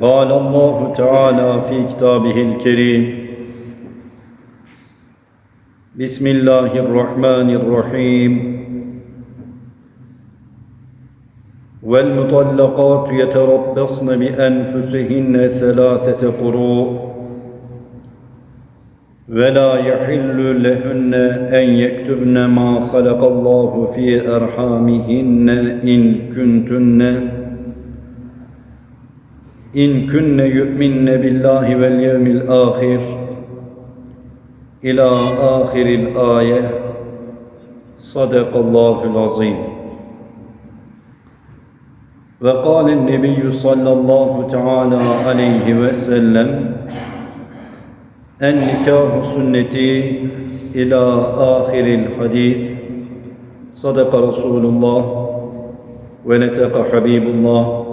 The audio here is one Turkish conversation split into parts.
قال الله تعالى في كتابه الكريم. بسم الله الرحمن الرحيم. والمطلقات يتربصن بأنفسهن ثلاثة قروء. ولا يحل لهن أن يكتبن ما خلق الله في أرحامهن إن كنتن. in künne yu'minne billahi vel yevmil ahir ila ahiril aye sadakallahul azim ve kâlen nebiyyü sallallahu teâlâ aleyhi ve sellem en nikâhu sünneti ila ahiril hadis sadaka Resulullah ve netaka Habibullah.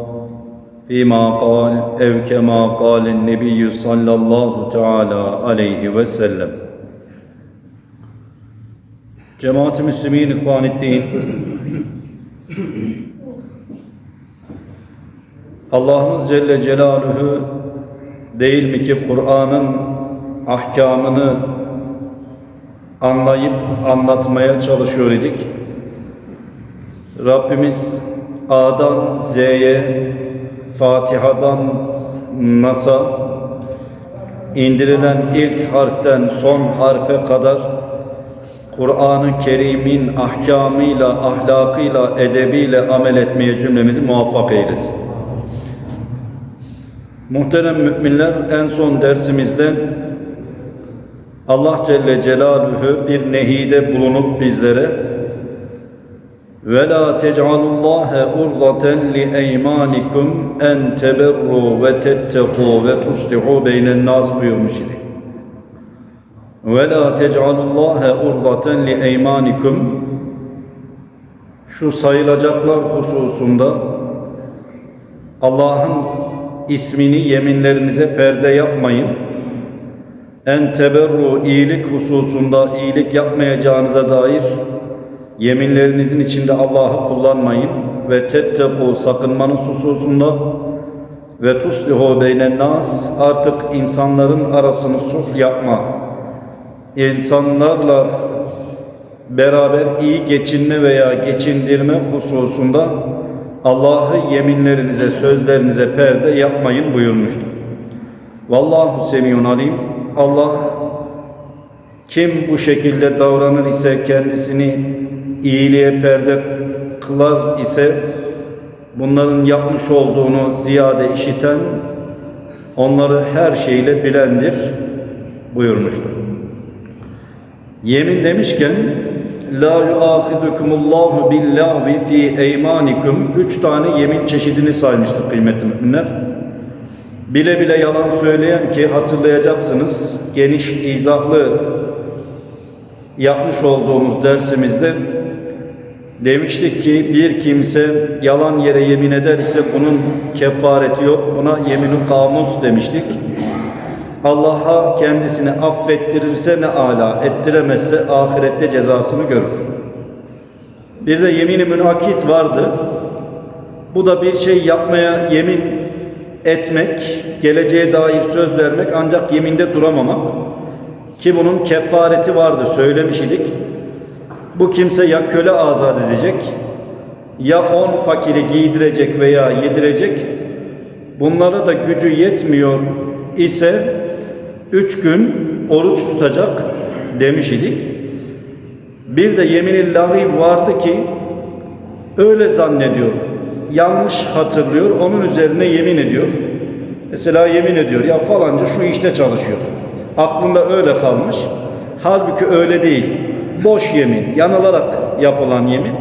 فيما قال أو كما قال النبي صلى الله تعالى عليه وسلم Cemaat-i Müslümin İhvanettin Allah'ımız Celle Celaluhu değil mi ki Kur'an'ın ahkamını anlayıp anlatmaya çalışıyor idik. Rabbimiz A'dan Z'ye, Fatiha'dan Nas'a indirilen ilk harften son harfe kadar Kur'an-ı Kerim'in ahkamıyla, ahlakıyla, edebiyle amel etmeye cümlemizi muvaffak eylesin. Muhterem müminler en son dersimizde Allah Celle Celaluhu bir nehide bulunup bizlere وَلَا تَجْعَلُوا اللّٰهَ اُرْضَةً لِاَيْمَانِكُمْ اَنْ تَبَرُّوا وَتَتَّقُوا وَتُصْلِحُوا بَيْنَ النَّاسِ buyurmuş idi. وَلَا تَجْعَلُوا اللّٰهَ اُرْضَةً لِاَيْمَانِكُمْ Şu sayılacaklar hususunda Allah'ın ismini yeminlerinize perde yapmayın. En teberru iyilik hususunda iyilik yapmayacağınıza dair yeminlerinizin içinde Allah'ı kullanmayın ve tetteku sakınmanız hususunda ve tuslihu beynen nas artık insanların arasını sulh yapma insanlarla beraber iyi geçinme veya geçindirme hususunda Allah'ı yeminlerinize, sözlerinize perde yapmayın buyurmuştur. Vallahu semiyun alim. Allah kim bu şekilde davranır ise kendisini iyiliğe perde kılar ise bunların yapmış olduğunu ziyade işiten onları her şeyle bilendir buyurmuştur. Yemin demişken La yuahizukumullahu billahi fi eymanikum üç tane yemin çeşidini saymıştık kıymetli müminler. Bile bile yalan söyleyen ki hatırlayacaksınız geniş izahlı yapmış olduğumuz dersimizde demiştik ki bir kimse yalan yere yemin eder ise bunun kefareti yok. Buna yeminu kamus demiştik. Allah'a kendisini affettirirse ne ala, ettiremezse ahirette cezasını görür. Bir de yemini münakit vardı. Bu da bir şey yapmaya yemin etmek, geleceğe dair söz vermek ancak yeminde duramamak. Ki bunun kefareti vardı söylemiş idik. Bu kimse ya köle azat edecek, ya on fakiri giydirecek veya yedirecek. Bunlara da gücü yetmiyor ise üç gün oruç tutacak demiş idik. Bir de yemin lahi vardı ki öyle zannediyor. Yanlış hatırlıyor. Onun üzerine yemin ediyor. Mesela yemin ediyor ya falanca şu işte çalışıyor. Aklında öyle kalmış. Halbuki öyle değil. Boş yemin, yanılarak yapılan yemin.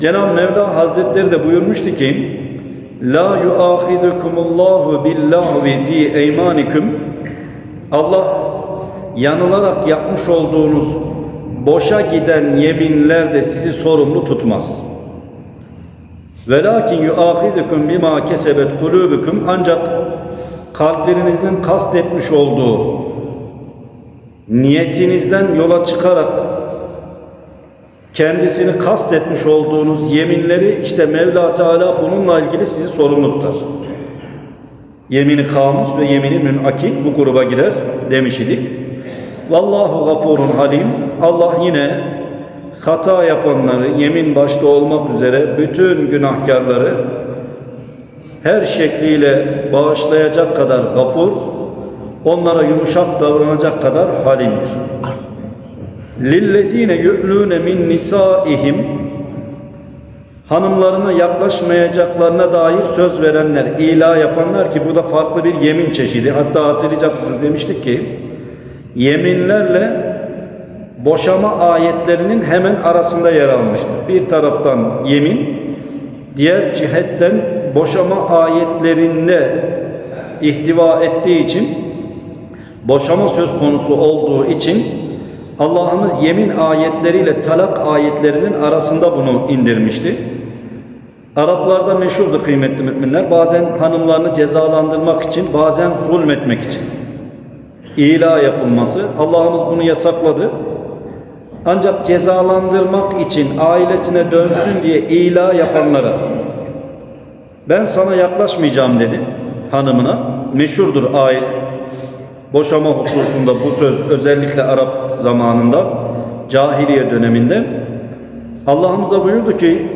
Cenab-ı Mevla Hazretleri de buyurmuştu ki La yuahizukumullahu billahvi fi eymanikum Allah yanılarak yapmış olduğunuz boşa giden yeminlerde sizi sorumlu tutmaz. Velakin yuahizukum bima kesebet kulubukum ancak kalplerinizin kastetmiş olduğu niyetinizden yola çıkarak kendisini kastetmiş olduğunuz yeminleri işte Mevla Teala bununla ilgili sizi sorumlu tutar. Yemini kamus ve yemini münakit bu gruba girer demiş idik. Vallahu gafurun halim. Allah yine hata yapanları yemin başta olmak üzere bütün günahkarları her şekliyle bağışlayacak kadar gafur, onlara yumuşak davranacak kadar halimdir. Lillezine yu'lune min nisaihim hanımlarına yaklaşmayacaklarına dair söz verenler, ila yapanlar ki bu da farklı bir yemin çeşidi. Hatta hatırlayacaksınız demiştik ki yeminlerle boşama ayetlerinin hemen arasında yer almıştır. Bir taraftan yemin, diğer cihetten boşama ayetlerinde ihtiva ettiği için boşama söz konusu olduğu için Allah'ımız yemin ayetleriyle talak ayetlerinin arasında bunu indirmişti. Araplarda meşhurdu kıymetli müminler. Bazen hanımlarını cezalandırmak için, bazen zulmetmek için ila yapılması. Allah'ımız bunu yasakladı. Ancak cezalandırmak için ailesine dönsün diye ila yapanlara ben sana yaklaşmayacağım dedi hanımına. Meşhurdur aile boşama hususunda bu söz özellikle Arap zamanında cahiliye döneminde Allah'ımıza buyurdu ki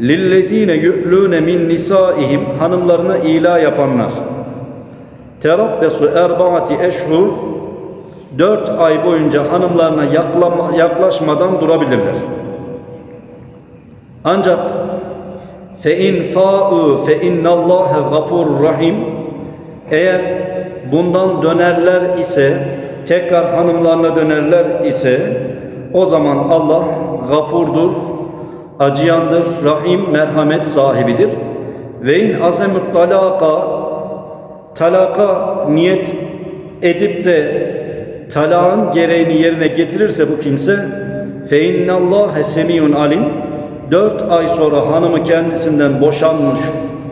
lillezine yu'lune min nisaihim hanımlarına ila yapanlar terabbesu erbaati eşhur dört ay boyunca hanımlarına yaklama, yaklaşmadan durabilirler. Ancak fe in fa'u fe innallâhe gafurur rahim eğer bundan dönerler ise tekrar hanımlarına dönerler ise o zaman Allah gafurdur, acıyandır, rahim, merhamet sahibidir. Ve in azemut talaka talaka niyet edip de talağın gereğini yerine getirirse bu kimse fe innallâhe semiyun alim dört ay sonra hanımı kendisinden boşanmış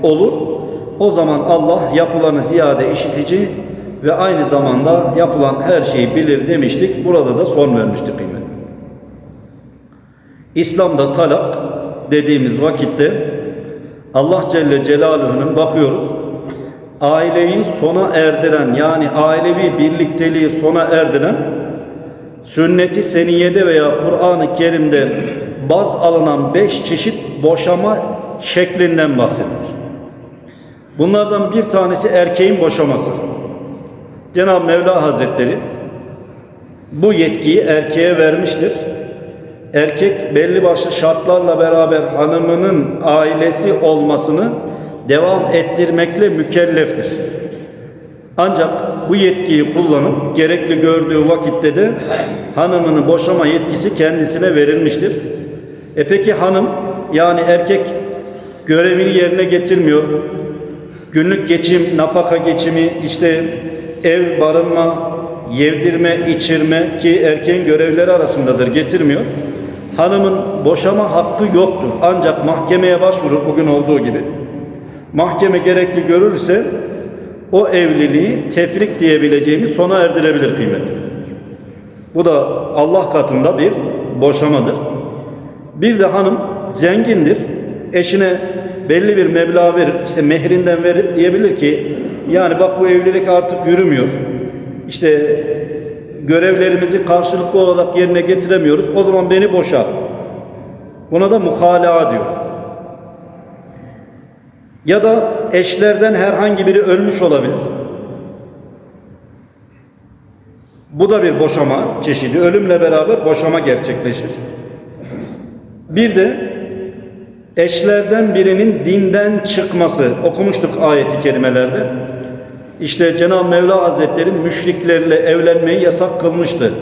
olur. O zaman Allah yapılanı ziyade işitici ve aynı zamanda yapılan her şeyi bilir demiştik. Burada da son vermiştik kıymet. İslam'da talak dediğimiz vakitte Allah Celle Celaluhu'nun bakıyoruz ailevi sona erdiren yani ailevi birlikteliği sona erdiren sünneti seniyede veya Kur'an-ı Kerim'de baz alınan beş çeşit boşama şeklinden bahsedilir. Bunlardan bir tanesi erkeğin boşaması. Cenab-ı Mevla Hazretleri bu yetkiyi erkeğe vermiştir. Erkek belli başlı şartlarla beraber hanımının ailesi olmasını devam ettirmekle mükelleftir. Ancak bu yetkiyi kullanıp gerekli gördüğü vakitte de hanımını boşama yetkisi kendisine verilmiştir. E peki hanım yani erkek görevini yerine getirmiyor. Günlük geçim, nafaka geçimi, işte ev, barınma, yevdirme, içirme ki erkeğin görevleri arasındadır getirmiyor. Hanımın boşama hakkı yoktur. Ancak mahkemeye başvurur bugün olduğu gibi. Mahkeme gerekli görürse o evliliği tefrik diyebileceğimiz sona erdirebilir kıymetli. Bu da Allah katında bir boşamadır. Bir de hanım zengindir. Eşine belli bir meblağ verir. işte mehrinden verip diyebilir ki yani bak bu evlilik artık yürümüyor. İşte görevlerimizi karşılıklı olarak yerine getiremiyoruz. O zaman beni boşa. Buna da muhalaa diyoruz. Ya da eşlerden herhangi biri ölmüş olabilir. Bu da bir boşama çeşidi. Ölümle beraber boşama gerçekleşir. Bir de eşlerden birinin dinden çıkması okumuştuk ayeti kerimelerde. İşte Cenab-ı Mevla Hazretleri müşriklerle evlenmeyi yasak kılmıştı.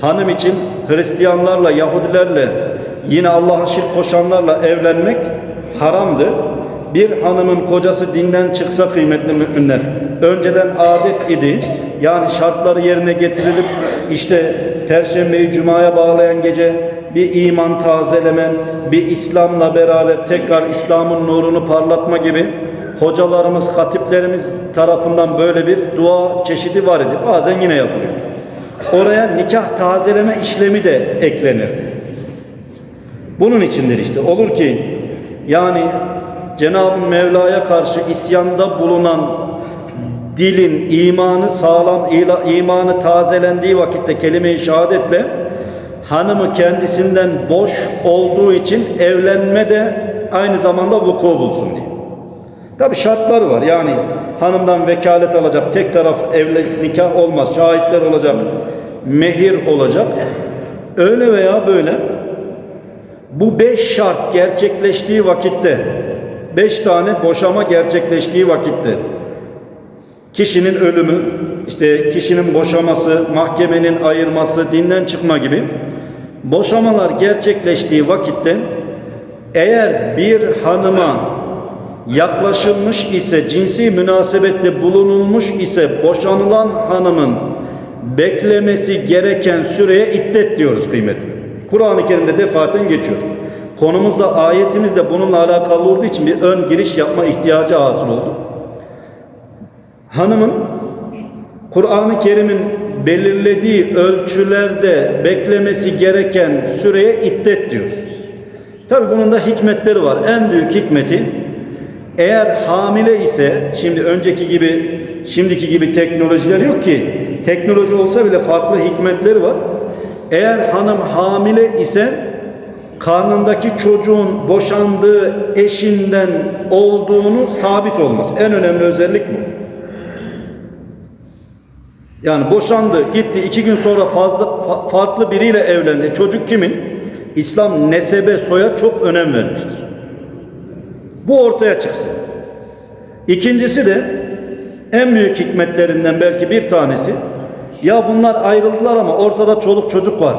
Hanım için Hristiyanlarla, Yahudilerle, yine Allah'a şirk koşanlarla evlenmek haramdı. bir hanımın kocası dinden çıksa kıymetli müminler önceden adet idi. Yani şartları yerine getirilip işte Perşembeyi Cuma'ya bağlayan gece bir iman tazeleme, bir İslam'la beraber tekrar İslam'ın nurunu parlatma gibi hocalarımız, hatiplerimiz tarafından böyle bir dua çeşidi var idi. Bazen yine yapılıyor. Oraya nikah tazeleme işlemi de eklenirdi. Bunun içindir işte. Olur ki yani Cenab-ı Mevla'ya karşı isyanda bulunan dilin imanı sağlam, imanı tazelendiği vakitte kelime-i şehadetle hanımı kendisinden boş olduğu için evlenme de aynı zamanda vuku bulsun diye. Tabi şartları var. Yani hanımdan vekalet alacak, tek taraf evli nikah olmaz, şahitler olacak, mehir olacak. Öyle veya böyle bu beş şart gerçekleştiği vakitte, beş tane boşama gerçekleştiği vakitte kişinin ölümü, işte kişinin boşaması, mahkemenin ayırması, dinden çıkma gibi boşamalar gerçekleştiği vakitte eğer bir hanıma yaklaşılmış ise, cinsi münasebette bulunulmuş ise boşanılan hanımın beklemesi gereken süreye iddet diyoruz kıymetli. Kur'an-ı Kerim'de defaten geçiyor. Konumuzda ayetimizde bununla alakalı olduğu için bir ön giriş yapma ihtiyacı hasıl oldu. Hanımın Kur'an-ı Kerim'in belirlediği ölçülerde beklemesi gereken süreye iddet diyoruz. Tabi bunun da hikmetleri var. En büyük hikmeti eğer hamile ise şimdi önceki gibi şimdiki gibi teknolojiler yok ki teknoloji olsa bile farklı hikmetleri var. Eğer hanım hamile ise karnındaki çocuğun boşandığı eşinden olduğunu sabit olmaz. En önemli özellik bu. Yani boşandı, gitti, iki gün sonra fazla fa farklı biriyle evlendi. Çocuk kimin? İslam nesebe, soya çok önem vermiştir. Bu ortaya çıksın. İkincisi de en büyük hikmetlerinden belki bir tanesi ya bunlar ayrıldılar ama ortada çoluk çocuk var.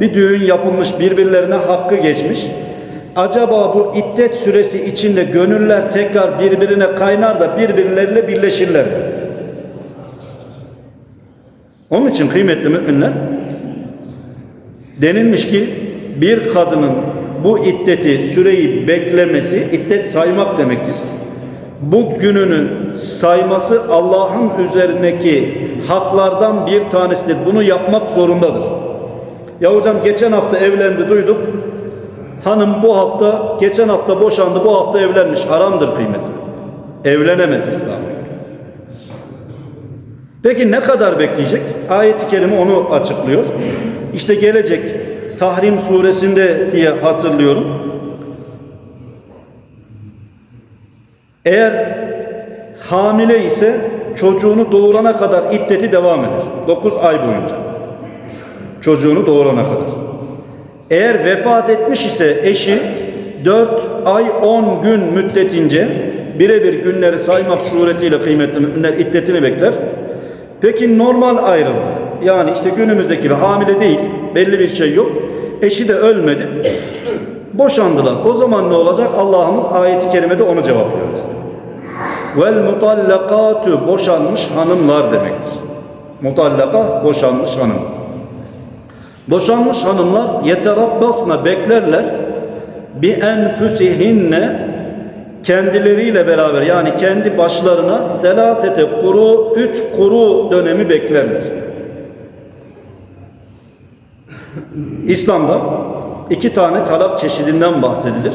Bir düğün yapılmış, birbirlerine hakkı geçmiş. Acaba bu iddet süresi içinde gönüller tekrar birbirine kaynar da birbirleriyle birleşirler mi? Onun için kıymetli müminler denilmiş ki bir kadının bu iddeti süreyi beklemesi iddet saymak demektir. Bu gününü sayması Allah'ın üzerindeki haklardan bir tanesidir. Bunu yapmak zorundadır. Ya hocam geçen hafta evlendi duyduk. Hanım bu hafta geçen hafta boşandı bu hafta evlenmiş. Haramdır kıymetli. Evlenemez İslam. Peki ne kadar bekleyecek? Ayet-i kerime onu açıklıyor. İşte gelecek Tahrim suresinde diye hatırlıyorum. Eğer hamile ise çocuğunu doğurana kadar iddeti devam eder. 9 ay boyunca. Çocuğunu doğurana kadar. Eğer vefat etmiş ise eşi 4 ay 10 gün müddetince birebir günleri saymak suretiyle kıymetli müminler iddetini bekler. Peki normal ayrıldı. Yani işte günümüzdeki gibi hamile değil, belli bir şey yok. Eşi de ölmedi. Boşandılar. O zaman ne olacak? Allah'ımız ayeti kerimede onu cevaplıyor. Vel mutallakatü boşanmış hanımlar demektir. Mutallaka boşanmış hanım. Boşanmış hanımlar yeterabbasna beklerler bi enfüsihinne kendileriyle beraber yani kendi başlarına selasete kuru, üç kuru dönemi beklerler. İslam'da iki tane talak çeşidinden bahsedilir.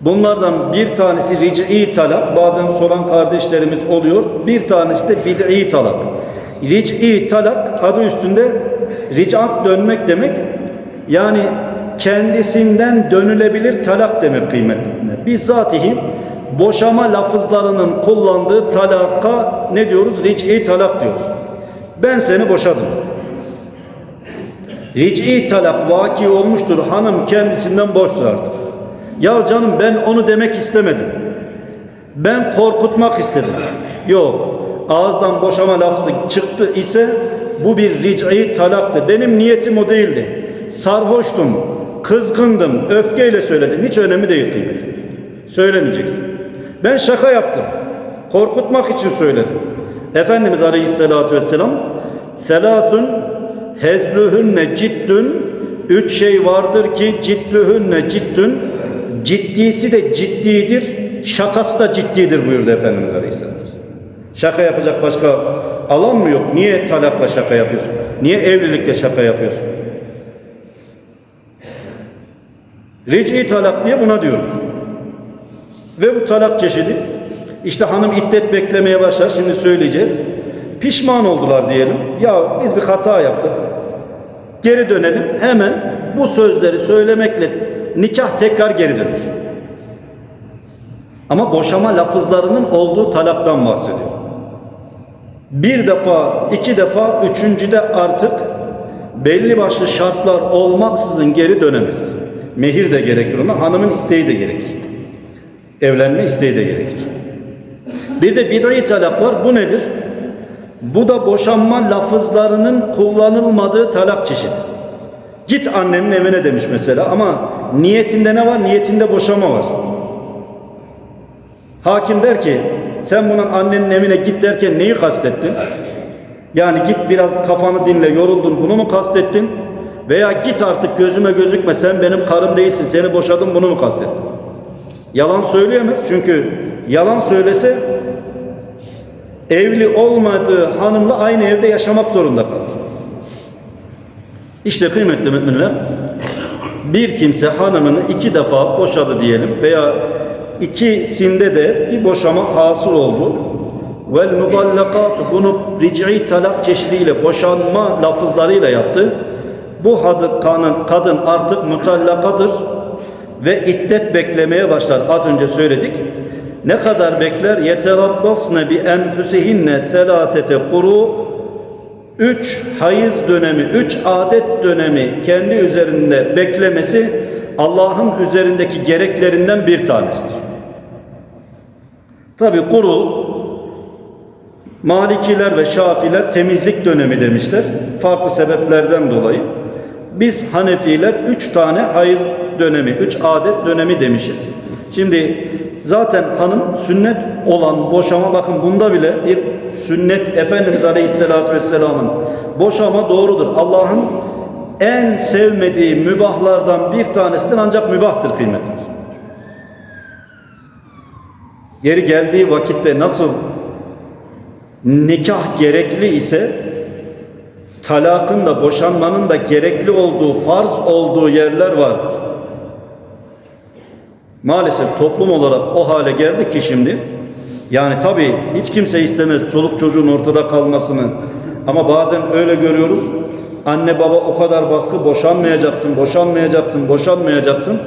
Bunlardan bir tanesi ric'i talak. Bazen soran kardeşlerimiz oluyor. Bir tanesi de bid'i talak. Ric'i talak adı üstünde ric'at dönmek demek. Yani kendisinden dönülebilir talak demek kıymetli. Bizzatihi boşama lafızlarının kullandığı talaka ne diyoruz? Ric'i talak diyoruz. Ben seni boşadım. Ric'i talak vaki olmuştur. Hanım kendisinden boştur artık. Ya canım ben onu demek istemedim. Ben korkutmak istedim. Yok. Ağızdan boşama lafzı çıktı ise bu bir ric'i talaktı. Benim niyetim o değildi. Sarhoştum, kızgındım, öfkeyle söyledim. Hiç önemi değil kıymetli. Söylemeyeceksin. Ben şaka yaptım. Korkutmak için söyledim. Efendimiz Aleyhisselatü Vesselam Selasun hezluhunne ciddün Üç şey vardır ki ciddühünne ciddün Ciddisi de ciddidir Şakası da ciddidir buyurdu Efendimiz Aleyhisselatü Vesselam. Şaka yapacak başka alan mı yok? Niye talakla şaka yapıyorsun? Niye evlilikle şaka yapıyorsun? Ric'i talak diye buna diyoruz. Ve bu talak çeşidi işte hanım iddet beklemeye başlar şimdi söyleyeceğiz. Pişman oldular diyelim. Ya biz bir hata yaptık. Geri dönelim. Hemen bu sözleri söylemekle nikah tekrar geri dönür. Ama boşama lafızlarının olduğu talaktan bahsediyor. Bir defa, iki defa, üçüncüde artık belli başlı şartlar olmaksızın geri dönemez. Mehir de gerekir ona, hanımın isteği de gerekir. Evlenme isteği de gerekir. Bir de bid'i talak var. Bu nedir? Bu da boşanma lafızlarının kullanılmadığı talak çeşidi. Git annemin evine demiş mesela ama niyetinde ne var? Niyetinde boşama var. Hakim der ki sen bunun annenin evine git derken neyi kastettin? Yani git biraz kafanı dinle yoruldun bunu mu kastettin? Veya git artık gözüme gözükme sen benim karım değilsin seni boşadım bunu mu kastettin? Yalan söyleyemez çünkü yalan söylese evli olmadığı hanımla aynı evde yaşamak zorunda kalır. İşte kıymetli müminler bir kimse hanımını iki defa boşadı diyelim veya ikisinde de bir boşama hasıl oldu. Vel mudallakat bunu ric'i talak çeşidiyle boşanma lafızlarıyla yaptı. Bu kadın, kadın artık mutallakadır ve iddet beklemeye başlar. Az önce söyledik. Ne kadar bekler? Yeterabbasne bi enfusihinne selasete kuru Üç hayız dönemi, üç adet dönemi kendi üzerinde beklemesi Allah'ın üzerindeki gereklerinden bir tanesidir. Tabi kuru Malikiler ve Şafiler temizlik dönemi demişler. Farklı sebeplerden dolayı. Biz Hanefiler üç tane hayız dönemi, üç adet dönemi demişiz. Şimdi zaten hanım sünnet olan boşama bakın bunda bile bir sünnet Efendimiz Aleyhisselatü Vesselam'ın boşama doğrudur. Allah'ın en sevmediği mübahlardan bir tanesidir ancak mübahtır kıymetli. Yeri geldiği vakitte nasıl nikah gerekli ise talakın da boşanmanın da gerekli olduğu, farz olduğu yerler vardır. Maalesef toplum olarak o hale geldi ki şimdi yani tabii hiç kimse istemez çoluk çocuğun ortada kalmasını ama bazen öyle görüyoruz. Anne baba o kadar baskı boşanmayacaksın, boşanmayacaksın, boşanmayacaksın.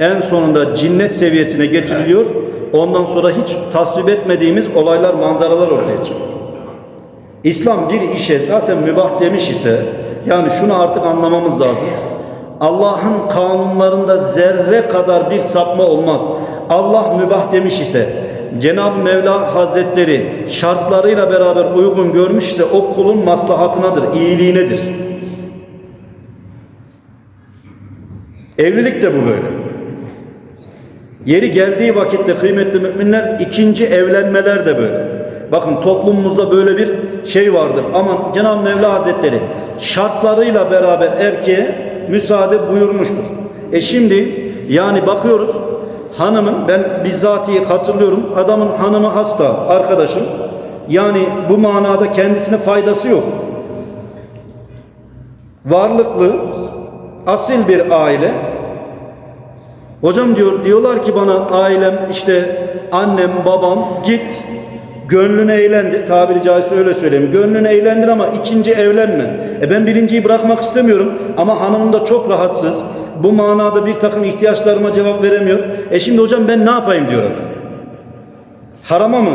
En sonunda cinnet seviyesine getiriliyor. Ondan sonra hiç tasvip etmediğimiz olaylar, manzaralar ortaya çıkıyor. İslam bir işe zaten mübah demiş ise yani şunu artık anlamamız lazım. Allah'ın kanunlarında zerre kadar bir sapma olmaz. Allah mübah demiş ise Cenab-ı Mevla Hazretleri şartlarıyla beraber uygun görmüşse o kulun maslahatınadır, iyiliğinedir. Evlilik de bu böyle. Yeri geldiği vakitte kıymetli müminler ikinci evlenmeler de böyle. Bakın toplumumuzda böyle bir şey vardır. Ama Cenab-ı Mevla Hazretleri şartlarıyla beraber erkeğe müsaade buyurmuştur. E şimdi yani bakıyoruz hanımın ben bizzati hatırlıyorum adamın hanımı hasta arkadaşım. Yani bu manada kendisine faydası yok. Varlıklı, asil bir aile. Hocam diyor diyorlar ki bana ailem işte annem babam git Gönlünü eğlendir. Tabiri caizse öyle söyleyeyim. Gönlünü eğlendir ama ikinci evlenme. E ben birinciyi bırakmak istemiyorum ama hanımım da çok rahatsız. Bu manada bir takım ihtiyaçlarıma cevap veremiyor. E şimdi hocam ben ne yapayım diyor adam. Harama mı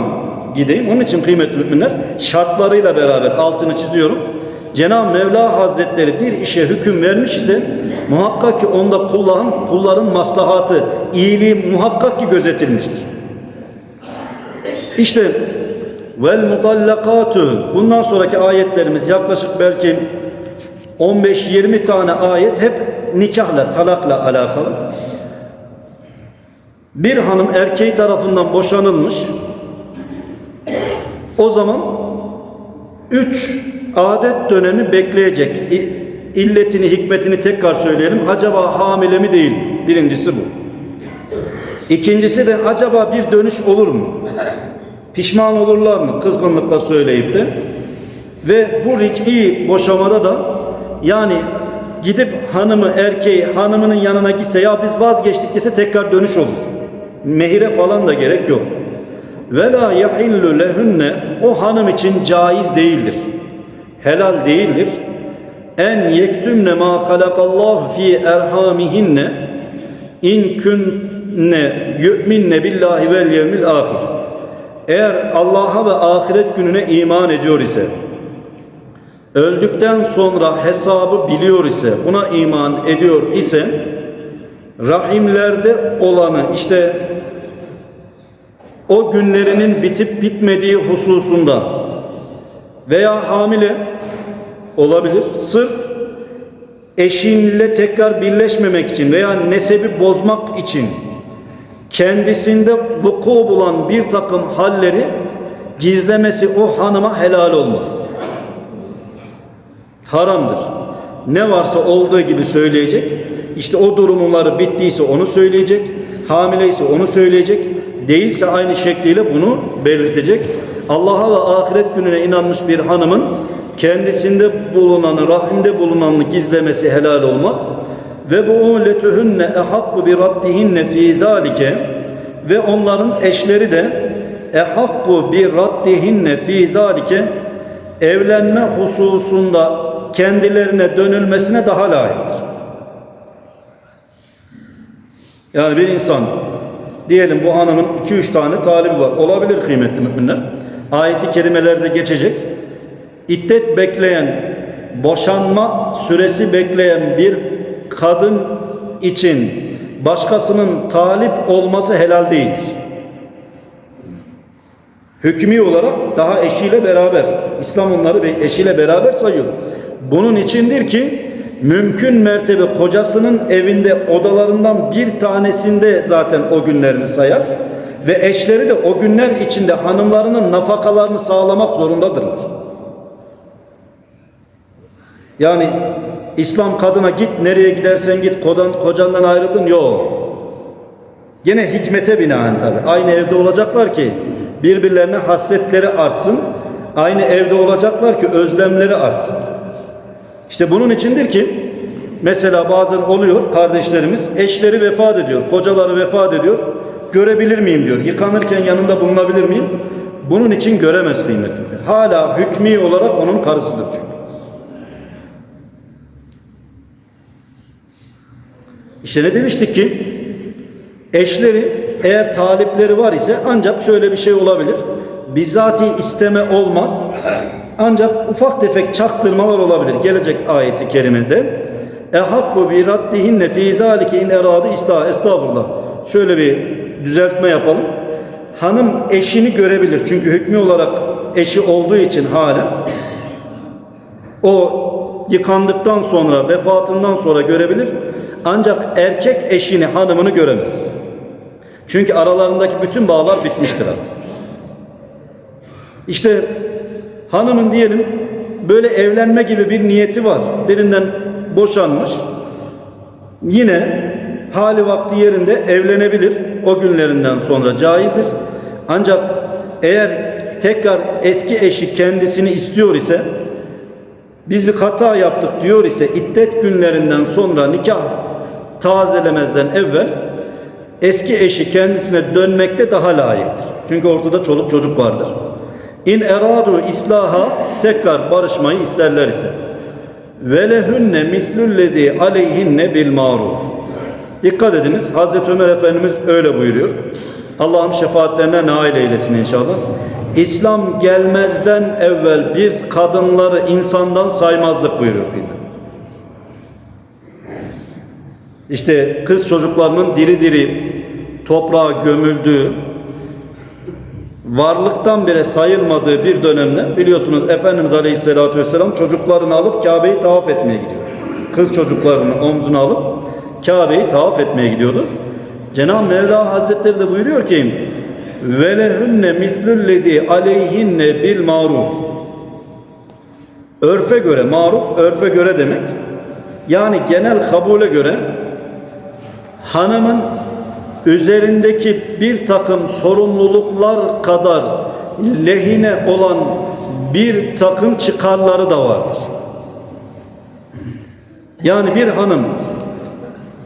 gideyim? Onun için kıymetli müminler şartlarıyla beraber altını çiziyorum. Cenab-ı Mevla Hazretleri bir işe hüküm vermiş ise muhakkak ki onda kulların, kulların maslahatı, iyiliği muhakkak ki gözetilmiştir. İşte vel mutallakatu bundan sonraki ayetlerimiz yaklaşık belki 15-20 tane ayet hep nikahla, talakla alakalı. Bir hanım erkeği tarafından boşanılmış. O zaman üç adet dönemi bekleyecek. İlletini, hikmetini tekrar söyleyelim. Acaba hamile mi değil? Birincisi bu. İkincisi de acaba bir dönüş olur mu? Pişman olurlar mı? Kızgınlıkla söyleyip de. Ve bu ric'i boşamada da yani gidip hanımı erkeği hanımının yanına gitse ya biz vazgeçtik dese tekrar dönüş olur. Mehire falan da gerek yok. Ve la yahillu lehunne o hanım için caiz değildir. Helal değildir. En yektümne ma halakallahu fi erhamihinne in künne yu'minne billahi vel yevmil ahir. Eğer Allah'a ve ahiret gününe iman ediyor ise öldükten sonra hesabı biliyor ise buna iman ediyor ise rahimlerde olanı işte o günlerinin bitip bitmediği hususunda veya hamile olabilir. Sırf eşinle tekrar birleşmemek için veya nesebi bozmak için kendisinde vuku bulan bir takım halleri gizlemesi o hanıma helal olmaz. Haramdır. Ne varsa olduğu gibi söyleyecek. İşte o durumları bittiyse onu söyleyecek. Hamileyse onu söyleyecek. Değilse aynı şekliyle bunu belirtecek. Allah'a ve ahiret gününe inanmış bir hanımın kendisinde bulunanı, rahimde bulunanı gizlemesi helal olmaz. Ve bu letuhunne ehakku bi raddihinne fi zalike ve onların eşleri de ehakku bi raddihinne fi zalike evlenme hususunda kendilerine dönülmesine daha layıktır. Yani bir insan diyelim bu hanımın 2-3 tane talibi var. Olabilir kıymetli müminler. Ayeti kerimelerde geçecek. İddet bekleyen, boşanma süresi bekleyen bir kadın için başkasının talip olması helal değildir. Hükmü olarak daha eşiyle beraber, İslam onları eşiyle beraber sayıyor. Bunun içindir ki mümkün mertebe kocasının evinde odalarından bir tanesinde zaten o günlerini sayar ve eşleri de o günler içinde hanımlarının nafakalarını sağlamak zorundadırlar. Yani İslam kadına git nereye gidersen git kodan, kocandan ayrıldın yok. Yine hikmete binaen tabi. Aynı evde olacaklar ki birbirlerine hasretleri artsın. Aynı evde olacaklar ki özlemleri artsın. İşte bunun içindir ki mesela bazen oluyor kardeşlerimiz eşleri vefat ediyor, kocaları vefat ediyor. Görebilir miyim diyor. Yıkanırken yanında bulunabilir miyim? Bunun için göremez kıymetliler. Hala hükmü olarak onun karısıdır çünkü. İşte ne demiştik ki? Eşleri eğer talipleri var ise ancak şöyle bir şey olabilir. Bizatihi isteme olmaz. Ancak ufak tefek çaktırmalar olabilir. Gelecek ayeti kerimede. Ehakku bi raddihinne fi zalike in eradı islah. Estağfurullah. Şöyle bir düzeltme yapalım. Hanım eşini görebilir. Çünkü hükmü olarak eşi olduğu için hala o yıkandıktan sonra vefatından sonra görebilir. Ancak erkek eşini hanımını göremez. Çünkü aralarındaki bütün bağlar bitmiştir artık. İşte hanımın diyelim böyle evlenme gibi bir niyeti var. Birinden boşanmış. Yine hali vakti yerinde evlenebilir. O günlerinden sonra caizdir. Ancak eğer tekrar eski eşi kendisini istiyor ise biz bir hata yaptık diyor ise iddet günlerinden sonra nikah tazelemezden evvel eski eşi kendisine dönmekte daha layıktır. Çünkü ortada çoluk çocuk vardır. İn eradu islaha tekrar barışmayı isterler ise ve lehunne mislullezi aleyhinne bil maruf. Dikkat ediniz Hazreti Ömer Efendimiz öyle buyuruyor. Allah'ım şefaatlerine nail eylesin inşallah. İslam gelmezden evvel biz kadınları insandan saymazdık buyuruyor kıymet. İşte kız çocuklarının diri diri toprağa gömüldüğü, varlıktan bile sayılmadığı bir dönemde biliyorsunuz Efendimiz Aleyhisselatü Vesselam çocuklarını alıp Kabe'yi tavaf etmeye gidiyor. Kız çocuklarını omzuna alıp Kabe'yi tavaf etmeye gidiyordu. Cenab-ı Mevla Hazretleri de buyuruyor ki ve lehunne mislüllezi aleyhinne bil maruf örfe göre maruf örfe göre demek yani genel kabule göre hanımın üzerindeki bir takım sorumluluklar kadar lehine olan bir takım çıkarları da vardır. Yani bir hanım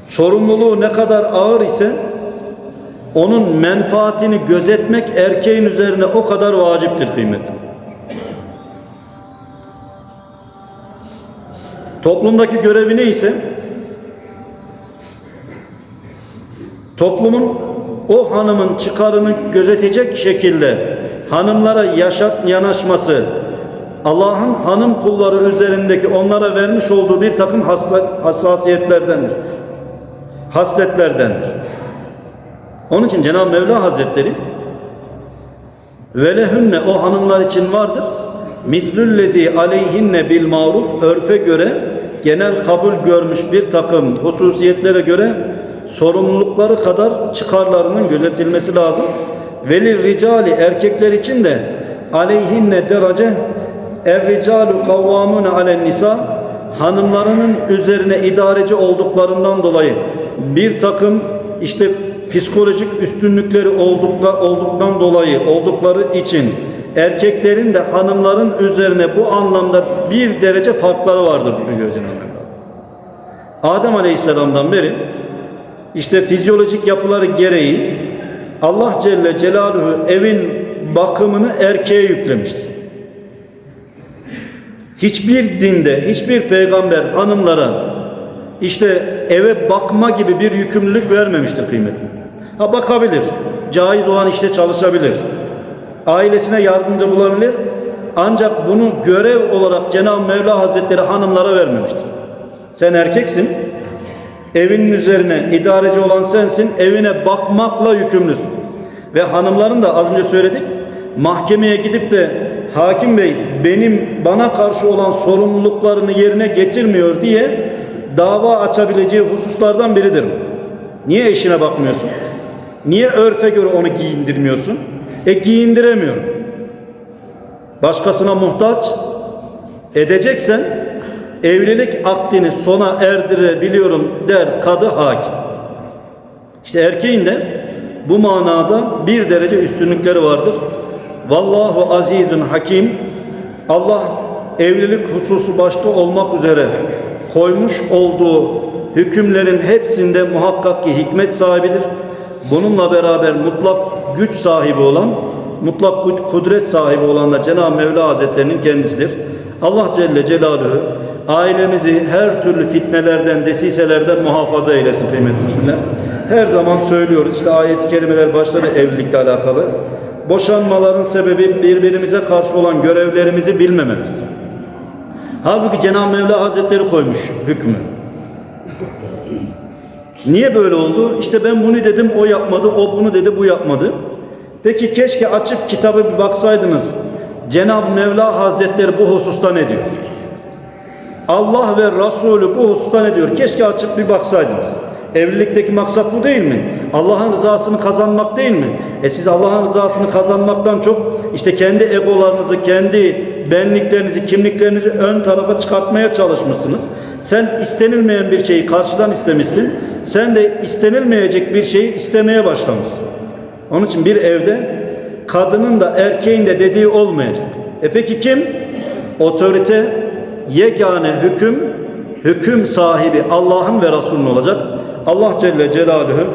sorumluluğu ne kadar ağır ise onun menfaatini gözetmek erkeğin üzerine o kadar vaciptir kıymetli. Toplumdaki görevi ne ise toplumun o hanımın çıkarını gözetecek şekilde hanımlara yaşat yanaşması Allah'ın hanım kulları üzerindeki onlara vermiş olduğu bir takım hassasiyetlerdendir. Hasletlerdendir. Onun için Cenab-ı Mevla Hazretleri velehünne o hanımlar için vardır. Mislüllezi aleyhinne bil maruf örfe göre genel kabul görmüş bir takım hususiyetlere göre sorumlulukları kadar çıkarlarının gözetilmesi lazım. Velir ricali erkekler için de aleyhinne derece er ricalu kavvamun alen nisa hanımlarının üzerine idareci olduklarından dolayı bir takım işte psikolojik üstünlükleri oldukla, olduktan dolayı oldukları için erkeklerin de hanımların üzerine bu anlamda bir derece farkları vardır diyor Cenab-ı. Adem Aleyhisselam'dan beri işte fizyolojik yapıları gereği Allah Celle Celaluhu evin bakımını erkeğe yüklemiştir. Hiçbir dinde, hiçbir peygamber hanımlara işte eve bakma gibi bir yükümlülük vermemiştir kıymetli. Ha bakabilir, caiz olan işte çalışabilir, ailesine yardımcı bulabilir. Ancak bunu görev olarak Cenab-ı Mevla Hazretleri hanımlara vermemiştir. Sen erkeksin, evinin üzerine idareci olan sensin, evine bakmakla yükümlüsün. Ve hanımların da az önce söyledik, mahkemeye gidip de hakim bey benim bana karşı olan sorumluluklarını yerine getirmiyor diye dava açabileceği hususlardan biridir. Niye eşine bakmıyorsun? Niye örfe göre onu giyindirmiyorsun? E giyindiremiyor. Başkasına muhtaç edeceksen evlilik akdini sona erdirebiliyorum der kadı hakim. İşte erkeğin de bu manada bir derece üstünlükleri vardır. Vallahu azizun hakim. Allah evlilik hususu başta olmak üzere koymuş olduğu hükümlerin hepsinde muhakkak ki hikmet sahibidir. Bununla beraber mutlak güç sahibi olan, mutlak kudret sahibi olan da Cenab-ı Mevla Hazretlerinin kendisidir. Allah Celle Celaluhu ailemizi her türlü fitnelerden, desiselerden muhafaza eylesin kıymetli müminler. Her zaman söylüyoruz işte ayet-i kerimeler başta da evlilikle alakalı. Boşanmaların sebebi birbirimize karşı olan görevlerimizi bilmememiz. Halbuki Cenab-ı Mevla Hazretleri koymuş hükmü. Niye böyle oldu? İşte ben bunu dedim, o yapmadı, o bunu dedi, bu yapmadı. Peki keşke açıp kitabı bir baksaydınız. Cenab-ı Mevla Hazretleri bu hususta ne diyor? Allah ve Resulü bu hususta ne diyor? Keşke açıp bir baksaydınız. Evlilikteki maksat bu değil mi? Allah'ın rızasını kazanmak değil mi? E siz Allah'ın rızasını kazanmaktan çok işte kendi egolarınızı, kendi benliklerinizi, kimliklerinizi ön tarafa çıkartmaya çalışmışsınız. Sen istenilmeyen bir şeyi karşıdan istemişsin. Sen de istenilmeyecek bir şeyi istemeye başlamışsın. Onun için bir evde kadının da erkeğin de dediği olmayacak. E peki kim? Otorite, yegane hüküm, hüküm sahibi Allah'ın ve Resul'ün olacak. Allah Celle Celaluhu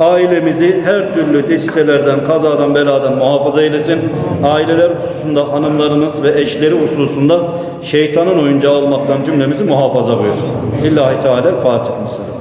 ailemizi her türlü desiselerden, kazadan, beladan muhafaza eylesin. Aileler hususunda hanımlarımız ve eşleri hususunda şeytanın oyuncağı olmaktan cümlemizi muhafaza buyursun. İllahi Teala Fatih Mısır.